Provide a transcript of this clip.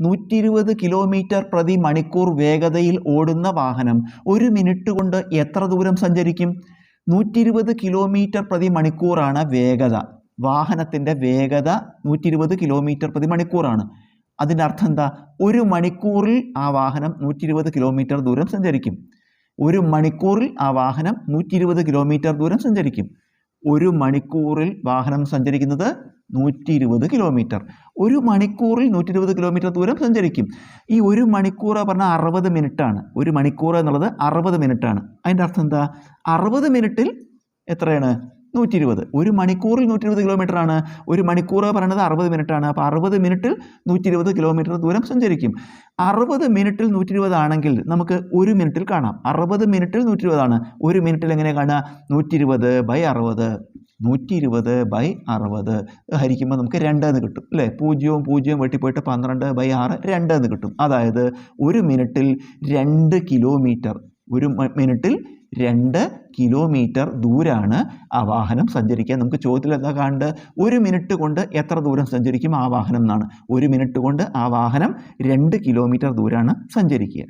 നൂറ്റി ഇരുപത് കിലോമീറ്റർ പ്രതി മണിക്കൂർ വേഗതയിൽ ഓടുന്ന വാഹനം ഒരു മിനിറ്റ് കൊണ്ട് എത്ര ദൂരം സഞ്ചരിക്കും? നൂറ്റി ഇരുപത് കിലോമീറ്റർ പ്രതി മണിക്കൂറാണ് വേഗത. വാഹനത്തിന്റെ വേഗത നൂറ്റി ഇരുപത് കിലോമീറ്റർ പ്രതി മണിക്കൂറാണ്. അതിന്റെ അർത്ഥം എന്താ? ഒരു മണിക്കൂറിൽ ആ വാഹനം നൂറ്റി ഇരുപത് കിലോമീറ്റർ ദൂരം സഞ്ചരിക്കും. ഒരു മണിക്കൂറിൽ ആ വാഹനം നൂറ്റി ഇരുപത് കിലോമീറ്റർ ദൂരം സഞ്ചരിക്കും. ഒരു മണിക്കൂറിൽ വാഹനം സഞ്ചരിക്കുന്നത് നൂറ്റി ഇരുപത് കിലോമീറ്റർ. ഒരു മണിക്കൂറിൽ നൂറ്റി ഇരുപത് കിലോമീറ്റർ ദൂരം സഞ്ചരിക്കും. ഈ ഒരു മണിക്കൂർ പറഞ്ഞാൽ അറുപത് മിനിറ്റാണ്. ഒരു മണിക്കൂർ എന്നുള്ളത് അറുപത് മിനിറ്റാണ്. അതിന്റെ അർത്ഥം എന്താ? അറുപത് മിനിറ്റിൽ എത്രയാണ്? നൂറ്റി ഇരുപത് ഒരു മണിക്കൂറിൽ നൂറ്റി ഇരുപത് കിലോമീറ്റർ ആണ് ഒരു മണിക്കൂർ പറയുന്നത് അറുപത് മിനിറ്റ് ആണ് അപ്പോൾ അറുപത് മിനിറ്റിൽ നൂറ്റി ഇരുപത് കിലോമീറ്റർ ദൂരം സഞ്ചരിക്കും. അറുപത് മിനിറ്റിൽ നൂറ്റി ഇരുപത് ആണെങ്കിൽ നമുക്ക് ഒരു മിനിറ്റിൽ കാണാം. അറുപത് മിനിറ്റിൽ നൂറ്റി ഇരുപതാണ് ഒരു മിനിറ്റിൽ എങ്ങനെ കാണുക? നൂറ്റി ഇരുപത് ബൈ അറുപത്. നൂറ്റി ഇരുപത് ബൈ അറുപത് ഹരിക്കുമ്പോൾ നമുക്ക് രണ്ട് എന്ന് കിട്ടും അല്ലേ? പൂജ്യവും പൂജ്യവും വെട്ടിപ്പോയിട്ട് പന്ത്രണ്ട് ബൈ ആറ് രണ്ട് എന്ന് കിട്ടും. അതായത് ഒരു മിനിറ്റിൽ രണ്ട് കിലോമീറ്റർ ഒരു മിനിറ്റിൽ രണ്ട് കിലോമീറ്റർ ദൂരാണ് ആ വാഹനം സഞ്ചരിക്കുക നമുക്ക് ചോദ്യത്തിൽ എന്താ കാണേണ്ടത്? ഒരു മിനിറ്റ് കൊണ്ട് എത്ര ദൂരം സഞ്ചരിക്കും ആ വാഹനം എന്നാണ്. ഒരു മിനിറ്റ് കൊണ്ട് ആ വാഹനം രണ്ട് കിലോമീറ്റർ ദൂരാണ് സഞ്ചരിക്കുക.